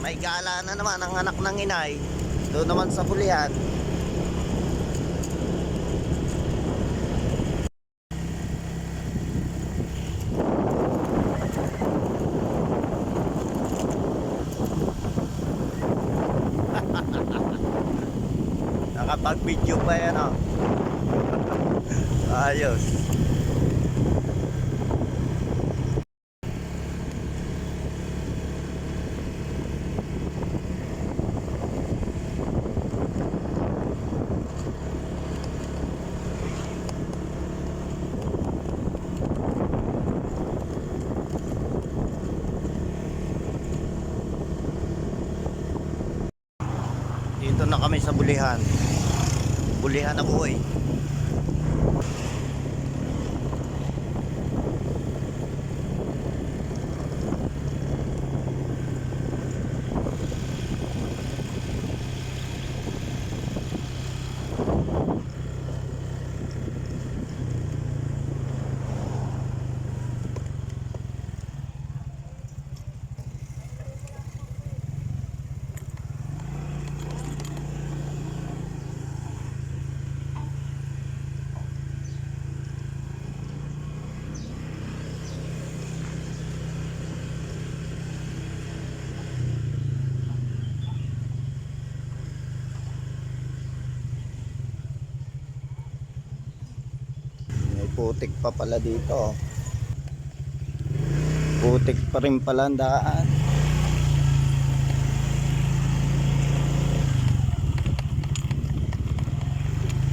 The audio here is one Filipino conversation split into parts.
May gala na naman ang anak ng inay. Doon naman sa pulihan. Nakapag-video pa yan oh. Ayos. Dito na kami sa bulihan. Bulihan na buhay. May putik pa pala dito. Putik pa rin pala ang daan.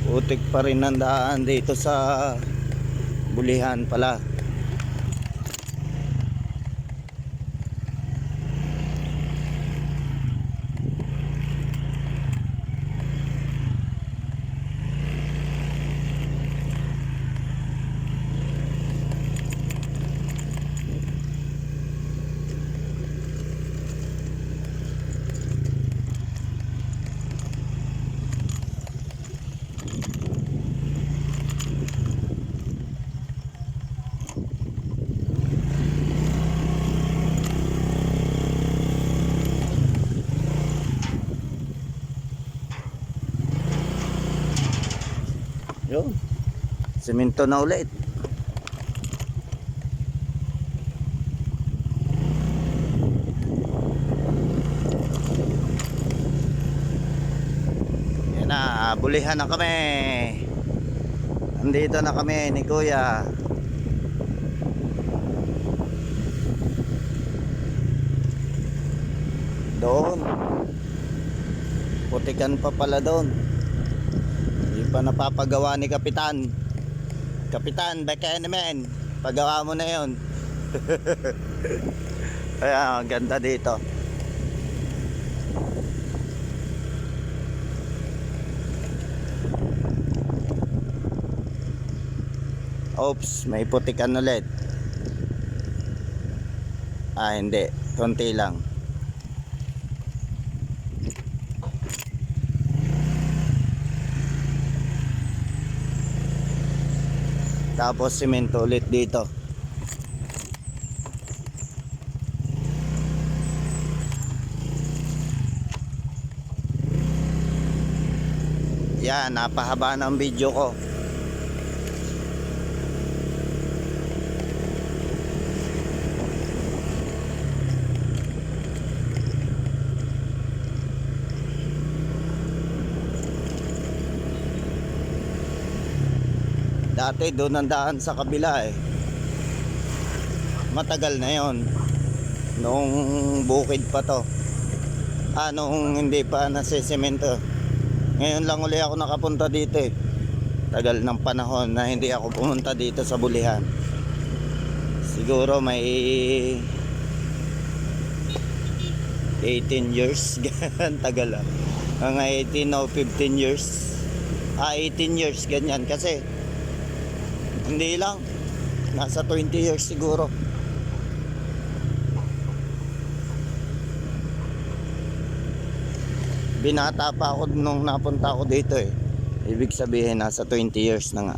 Putik pa rin ang daan dito sa bulihan pala. Yun. Semento na ulit. Yan na, bulihan na kami. Andito na kami ni Kuya. Doon. Putikan pa pala doon. Pa napapagawa ni Kapitan. Kapitan, baka naman. Pagawa mo na yon. Kaya ang ganda dito. Oops, may putikan ulit. Ah, hindi. Konti lang. Tapos simento ulit dito. Yan, napahaba ng video ko. Dati doon ang daan sa kabila eh. Matagal na yon. Noong bukid pa to. Ah, noong hindi pa nasisemento. Ngayon lang uli ako nakapunta dito eh. Tagal ng panahon na hindi ako pumunta dito sa Bulihan. Siguro may 18 years. Ganyan tagal ah. Mga 18 o 15 years. Ah, 18 years ganyan kasi hindi lang. Nasa 20 years siguro. Binata pa ako nung napunta ako dito eh. Ibig sabihin nasa 20 years na nga.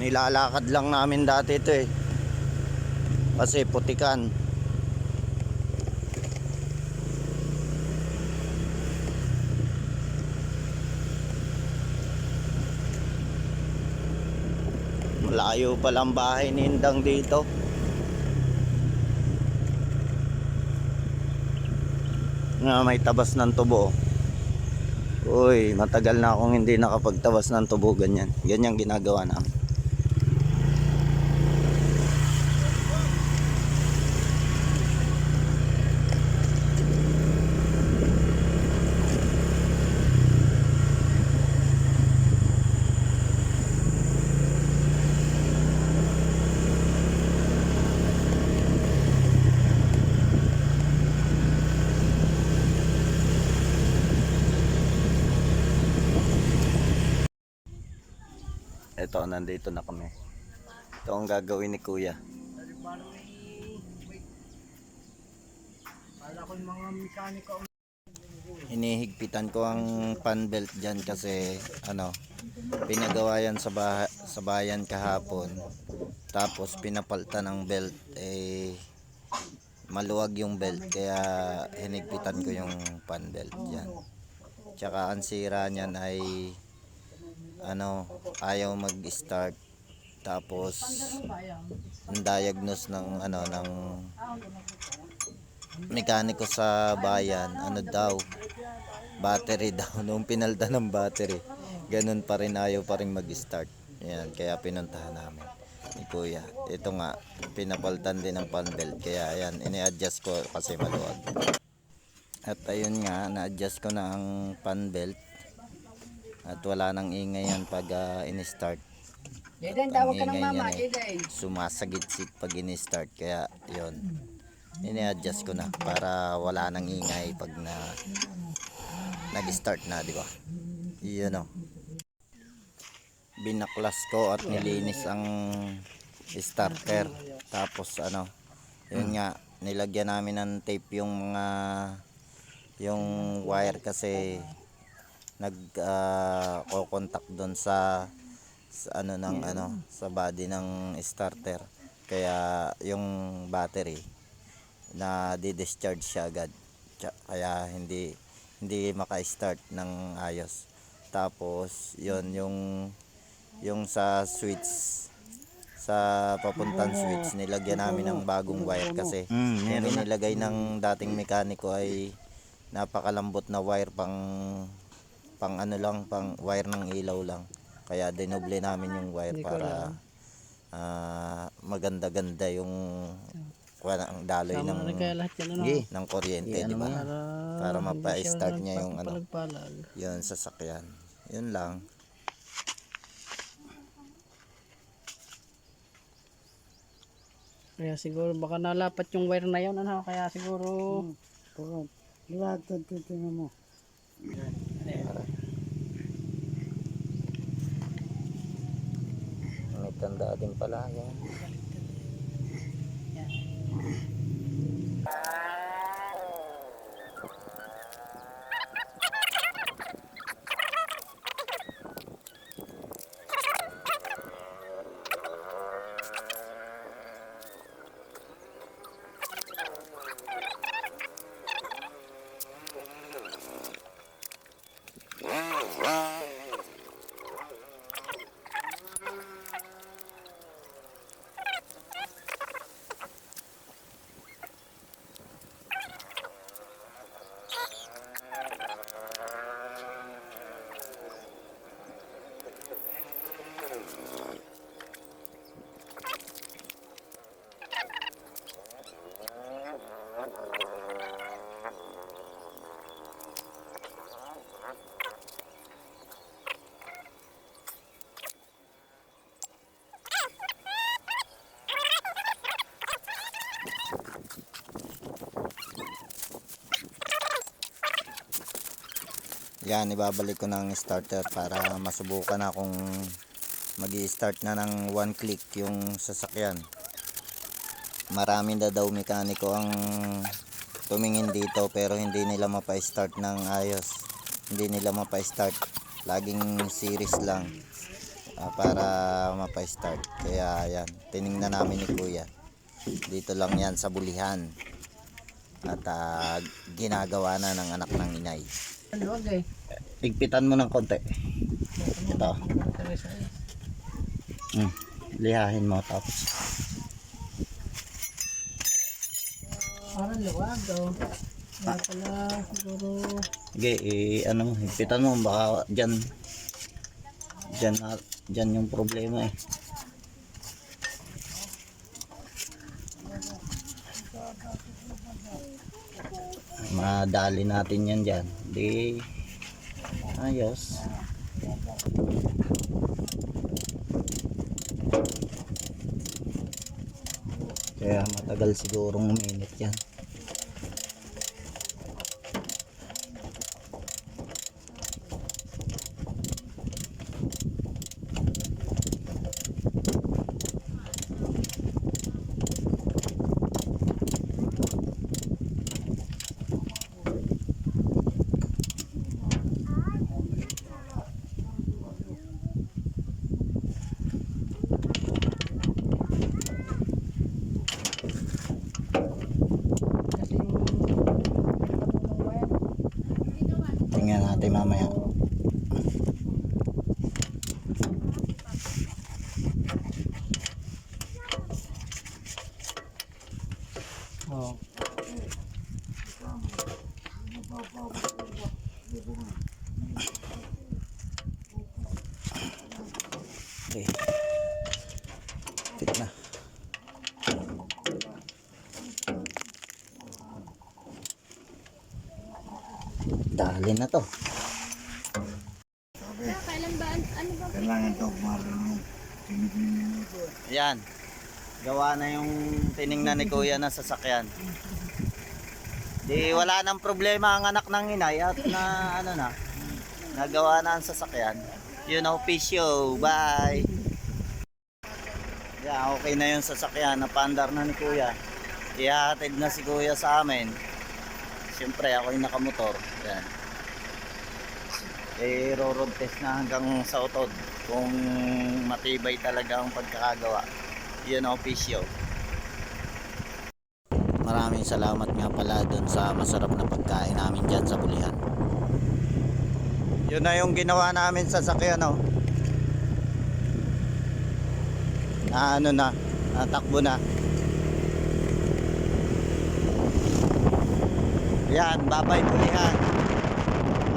Nilalakad lang namin dati ito eh. Kasi putikan. Malayo palang bahay ni Indang dito. Nga may tabas ng tubo. Uy, matagal na akong hindi nakapagtabas ng tubo ganyan. Ganyan ginagawa namin. Ito, nandito na kami. Ito ang gagawin ni Kuya. Hinihigpitan ko ang pan belt dyan kasi ano, pinagawa yan sa, bah- sa bayan kahapon. Tapos pinapalta ng belt eh maluwag yung belt kaya hinigpitan ko yung pan belt dyan. Tsaka ang sira niyan ay ano, ayaw mag-start. Tapos ang diagnose ng ano ng mekaniko sa bayan, ano daw, battery daw nung pinalda ng battery. Ganun pa rin ayaw pa rin mag-start. Yan, kaya pinuntahan namin ni Kuya. Ito nga, pinapaltan din ng pan belt. Kaya yan, ini-adjust ko kasi maluwag. At ayun nga, na-adjust ko na ang pan belt. At wala nang ingay yan pag ah, in-start. Jaden, tawag ka ng mama. Jaden. Sumasagit-sit pag in-start. Kaya yon ini-adjust ko na para wala nang ingay pag na nag-start na, di ba? Iyon o. Binaklas ko at nilinis ang starter. Tapos ano, yun nga, nilagyan namin ng tape yung mga yung wire kasi nag ah, kokontak doon sa, sa ano ng ano sa body ng starter. Kaya yung battery na di-discharge siya agad. Kaya hindi hindi maka-start ng ayos. Tapos yon yung yung sa switch sa papuntang switch nilagyan namin ng bagong wire kasi yung inilagay ng dating mekaniko ay napakalambot na wire pang pang ano lang pang wire ng ilaw lang kaya dinoble namin yung wire para ah, maganda-ganda yung wala ang daloy ng lahat yan, ano? ng kuryente di ba para mapa-start niya yung ano Palag. yun sasakyan yun lang Kaya siguro baka nalapat yung wire na yun, ano? Kaya siguro... Oo. Lahat ng titingnan mo. may tanda din pala yan. Yan, ibabalik ko ng starter para masubukan na kung mag start na ng one click yung sasakyan. Marami na daw mekaniko ang tumingin dito pero hindi nila mapa-start ng ayos. Hindi nila mapa-start. Laging series lang. ah, para mapa-start. Kaya yan, tiningnan namin ni Kuya. Dito lang yan sa bulihan. At ah, ginagawa na ng anak ng inay. Ano, okay. Higpitan mo ng konti. Ito. Hmm. Lihahin mo tapos. Parang luwag, oh. Kaya pala, siguro, Sige, eh, ano mo, higpitan mo baka diyan diyan na diyan yung problema eh. Madali natin yan dyan. Di ayos. Kaya matagal sigurong uminit yan. kasi yung patulong wire. Tingnan natin mamaya. Oh. Okay. Fit na. Dali na to. Kailangan daw marunong. Yan. Gawa na yung tiningnan ni Kuya na sasakyan. Di wala nang problema ang anak ng inay at na ano na. Nagawa na ang sasakyan. You know, show. Bye. Yeah, okay na yung sasakyan. Napandar na ni Kuya. Ihatid na si Kuya sa amin. Siyempre, ako yung nakamotor. Yan. Eh, road test na hanggang sa utod. Kung matibay talaga ang pagkakagawa. Yun official. Maraming salamat nga pala dun sa masarap na pagkain namin dyan sa Bulihan. Yun na yung ginawa namin sa sakyan, oh. Na ano na, natakbo na. Yan, babay Bulihan.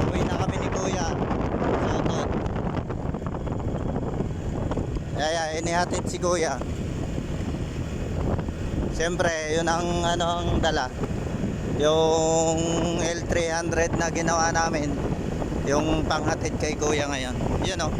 Uwi na kami ni Kuya. Shoutout. Kaya inihatid si Kuya. Siyempre, yun ang ano ang dala. Yung L300 na ginawa namin. Yung panghatid kay Kuya ngayon. Yun oh.